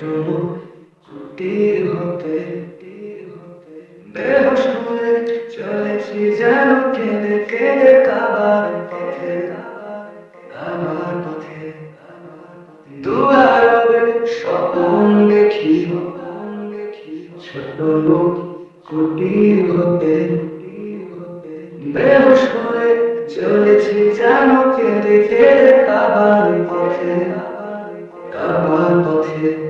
হতে বেহস হয়ে চলেছি যেন কেঁদে কেঁদে কাবার পথে আমার পথে দুয়ারবে স্বপন দেখি, ছোট লোক কুটির হতে বেহস হয়ে চলেছি যেন কেঁদে কেঁদে কাবার পথে কাবার পথে।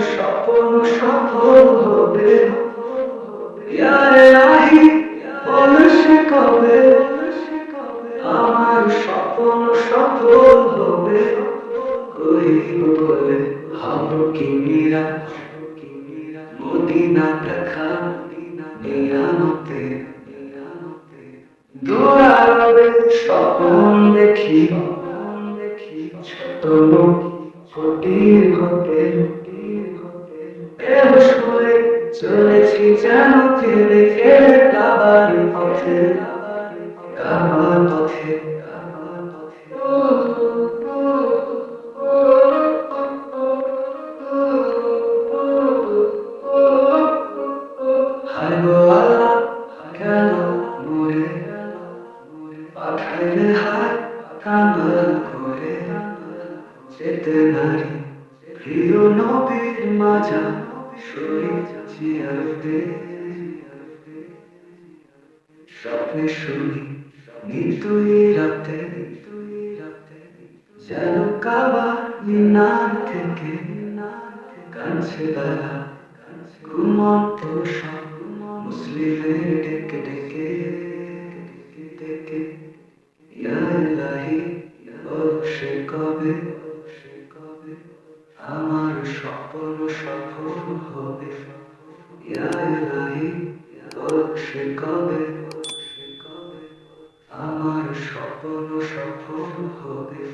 স্বপ্ন সফল হবে। ইয়ারি বলু কবে? আমার স্বপ্ন সফল হবে। কহিব বলে হব কি মীরা? মদিনা দেখা নিয়ামতে। দুয়ারে স্বপ্ন দেখি। ছোট লোক হতে। চলেছি যেন ফেলে ফেলে কাবার পথে কাবার পথে। যেতে নারী প্রিয় নবীর মাজা শরীর চিয়াতে স্বপ্নে শুনি রাতে, যেন কাবা থেকে কাছে ঘুমন্ত ডেকে ডেকে সে কবে? আমার স্বপ্ন সফল হবে। ইয়া ইলাহি কবে আমার স্বপ্ন সফল হবে।